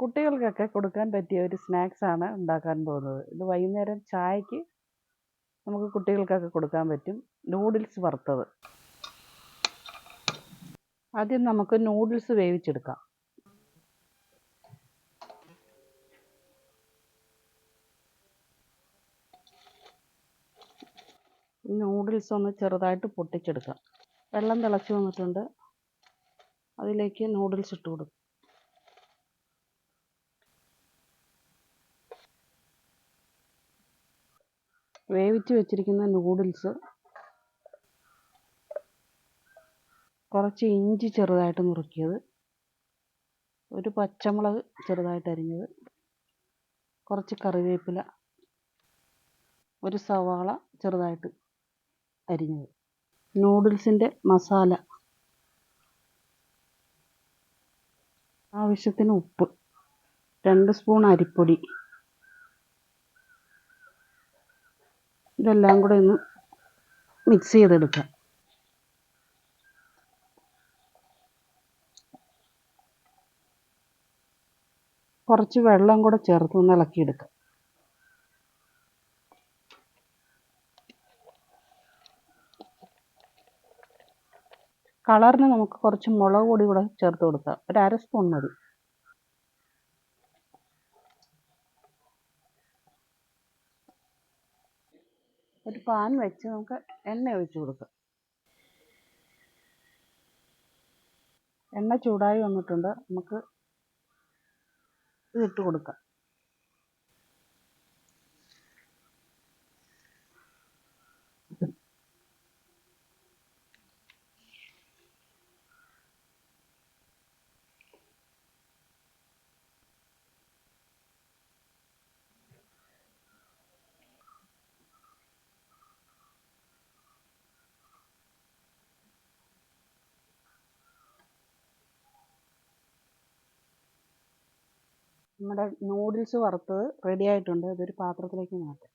കുട്ടികൾക്കൊക്കെ കൊടുക്കാൻ പറ്റിയ ഒരു സ്നാക്സ് ആണ് ഉണ്ടാക്കാൻ പോകുന്നത്. ഇത് വൈകുന്നേരം ചായക്ക് നമുക്ക് കുട്ടികൾക്കൊക്കെ കൊടുക്കാൻ പറ്റും. നൂഡിൽസ് വറുത്തത്. ആദ്യം നമുക്ക് നൂഡിൽസ് വേവിച്ചെടുക്കാം. നൂഡിൽസ് ഒന്ന് ചെറുതായിട്ട് പൊട്ടിച്ചെടുക്കാം. വെള്ളം തിളച്ച് വന്നിട്ടുണ്ട്. അതിലേക്ക് നൂഡിൽസ് ഇട്ട് കൊടുക്കും. വേവിച്ച് വെച്ചിരിക്കുന്ന നൂഡിൽസ് കുറച്ച് ഇഞ്ചി ചെറുതായിട്ട് നുറുക്കിയത് ഒരു പച്ചമുളക് ചെറുതായിട്ട് അരിഞ്ഞത് കുറച്ച് കറിവേപ്പില ഒരു സവാള ചെറുതായിട്ട് അരിഞ്ഞത്. നൂഡിൽസിന്റെ മസാല. ആവശ്യത്തിന് ഉപ്പ് രണ്ട് സ്പൂൺ അരിപ്പൊടി. ഇതെല്ലാം കൂടെ ഒന്ന് മിക്സ് ചെയ്തെടുക്കാം. കുറച്ച് വെള്ളം കൂടെ ചേർത്ത് ഒന്ന് ഇളക്കിയെടുക്കാം. കളറിന് നമുക്ക് കുറച്ച് മുളക് പൊടി കൂടെ ചേർത്ത് കൊടുക്കാം. ഒരു അര സ്പൂൺ മതി. ഒരു പാൻ വെച്ച് നമുക്ക് എണ്ണ ഒഴിച്ചു കൊടുക്കാം. എണ്ണ ചൂടായി വന്നിട്ടുണ്ട്. നമുക്ക് ഇതിട്ട് കൊടുക്കാം. നമ്മുടെ നൂഡിൽസ് വറുത്തത് റെഡി ആയിട്ടുണ്ട്. അതൊരു പാത്രത്തിലേക്ക് മാറ്റാം.